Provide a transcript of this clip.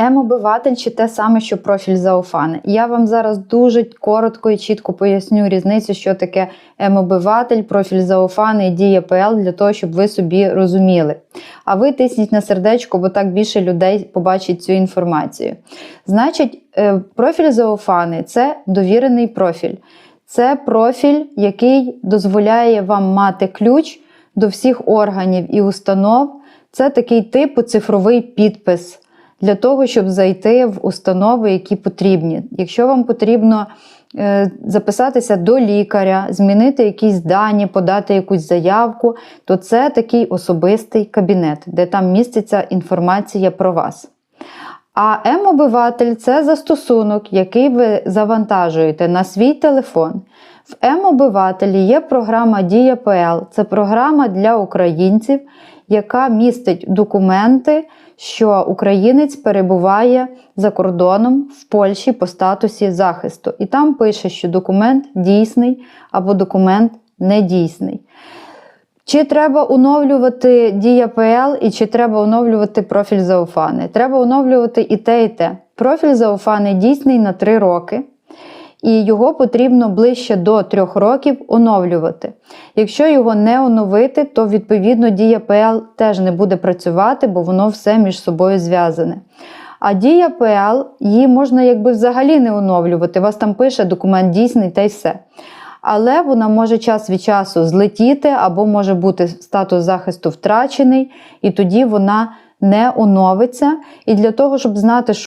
М-обиватель чи те саме, що профіль Зауфани. Я вам зараз дуже коротко і чітко поясню різницю, що таке М-обиватель, профіль Зауфани і Дія ПЛ, для того, щоб ви собі розуміли. А ви тисніть на сердечко, бо так більше людей побачить цю інформацію. Значить, е, профіль Зауфани це довірений профіль. Це профіль, який дозволяє вам мати ключ до всіх органів і установ. Це такий типу цифровий підпис для того, щоб зайти в установи, які потрібні. Якщо вам потрібно е, записатися до лікаря, змінити якісь дані, подати якусь заявку, то це такий особистий кабінет, де там міститься інформація про вас. А М-обиватель це застосунок, який ви завантажуєте на свій телефон. В М-обивателі є програма Дія ПЛ. Це програма для українців, яка містить документи, що українець перебуває за кордоном в Польщі по статусі захисту. І там пише, що документ дійсний або документ недійсний. Чи треба оновлювати ДіяПЛ і чи треба оновлювати профіль Зауфани? Треба оновлювати і те, і те. Профіль Зауфани дійсний на 3 роки, і його потрібно ближче до 3 років оновлювати. Якщо його не оновити, то відповідно Дія теж не буде працювати, бо воно все між собою зв'язане. А дія ПЛ її можна якби взагалі не оновлювати. Вас там пише документ дійсний та й все але вона може час від часу злетіти, або може бути статус захисту втрачений, і тоді вона не оновиться. І для того, щоб знати, що